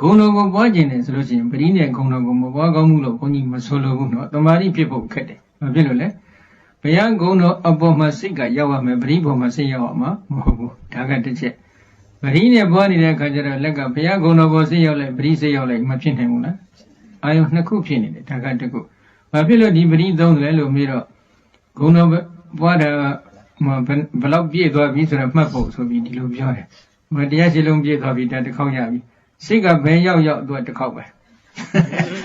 ဂုံတော်ကိုပွားကျင်တယ်ဆိုလို့ရှိရင်ပရိနဲ့ဂုံတော်ကိုမပွားကောင်းဘူးလို့ဘုန်းကြီးမဆိုလိုဘူးเนาะတမာတိဖြစ်ဖို့ခက်တယ်ဘာဖြစ်လို့လဲဘုရားဂုံတော်အပေါ်မှာစိတ်ကရောက်ရမယ်ပရိပေါ်မှာစိတ်ရောက်ရမှာမဟုတ်ဘူးဒါကတစ်ချက်ပရိနဲ့ပွားနေတဲ့အခါကျတော့လက်ကဘုရားဂုံတော်ပေါ်စိတ်ရောက်လိုက်ပရိစိတ်ရောက်လိုက်မဖြစ်နိုင်ဘူးလားအာယုနှစ်ခုဖြစ်နေတယ်ဒါကတစ်ခုဘာဖြစ်လို့ဒီပရိသုံးတယ်လို့မေးတော့ဂုံတော်ပွားတာမဘလောက်ပြည့်သွားပြီဆိုတော့မှတ်ဖို့ဆိုပြီးဒီလိုပြောတယ်မတရားရှိလုံးပြည့်သွားပြီဒါတစ်ခေါက်ရပြီ စိတ်ကဘယ်ရောက်ရောက်သူကတစ်ခေါက်ပဲ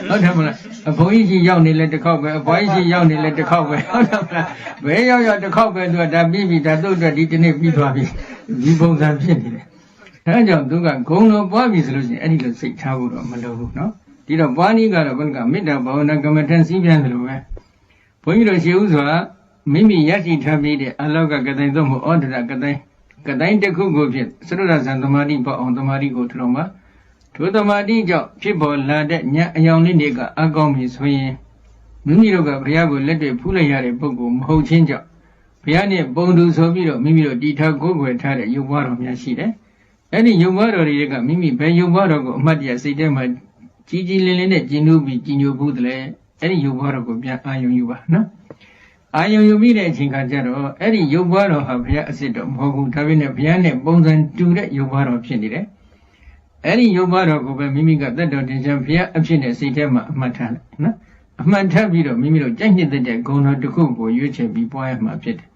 ဟုတ်တယ်မလားအဘုန်းကြီးကြီးရောက်နေလဲတစ်ခေါက်ပဲအဘွားကြီးကြီးရောက်နေလဲတစ်ခေါက်ပဲဟုတ်တယ်မလားဘယ်ရောက်ရောက်တစ်ခေါက်ပဲသူကဒါပြီးပြီဒါသူ့အတွက်ဒီဒီနေ့ပြီးသွားပြီဒီပုံစံဖြစ်နေတယ်ဒါကြောင့်သူကဂုံတော်ပွားပြီဆိုလို့ရှိရင်အဲ့ဒီလိုစိတ်ထားဖို့တော့မလိုဘူးနော်ဒီတော့ပွားနည်းကတော့ဘုန်းကမေတ္တာဘာဝနာကမ္မထန်စီးပြန်တယ်လို့ပဲဘုန်းကြီးတို့ရှေးဦးစွာမိမိရရှိထားမိတဲ့အလောကကတိုင်းသို့မဟုတ်ဩဒရကတိုင်းကတိုင်းတစ်ခုကိုဖြင့်သရဏဇန်သမာဓိပေါ့အောင်သမာဓိကိုထူတော်မှာ ဒုသမာဓိကြောင့်ဖြစ်ပေါ်လာတဲ့ညအယောင်လေးတွေကအကောင်းပြီဆိုရင်မိမိတို့ကဘုရားကိုလက်တွေဖူးလိုက်ရတဲ့ပုဂ္ဂိုလ်မဟုတ်ချင်းကြောင့်ဘုရားနဲ့ပုံတူဆိုပြီးတော့မိမိတို့တီထားကိုယ်ွယ်ထားတဲ့ယုံဘွားတော်များရှိတယ်။အဲ့ဒီယုံဘွားတော်တွေကမိမိဘယ်ယုံဘွားတော်ကိုအမှတ်တရစိတ်ထဲမှာကြီးကြီးလင်းလင်းနဲ့ကျဉ်းနှူးပြီးကြည်ညိုဘူးတည်းအဲ့ဒီယုံဘွားတော်ကိုပြန်အာယုံယူပါနော်။အာယုံယူပြီးတဲ့အချိန်ခါကျတော့အဲ့ဒီယုံဘွားတော်ဟာဘုရားအစ်စ်တော်မဟုတ်ဘူးဒါပေမဲ့ဘုရားနဲ့ပုံစံတူတဲ့ယုံဘွားတော်ဖြစ်နေတယ်။ အဲ့ဒီယုံဘွားတော်ကိုပဲမိမိကသက်တော်တင်ချမ်းဘုရားအဖြစ်နဲ့စိတ်ထဲမှာအမှတ်ထားလိုက်နော်။အမှန်ထပ်ပြီးတော့မိမိတို့ကြိုက်နှစ်သက်တဲ့ဂုဏ်တော်တစ်ခုကိုရွေးချယ်ပြီးပွားရမှာဖြစ်တယ်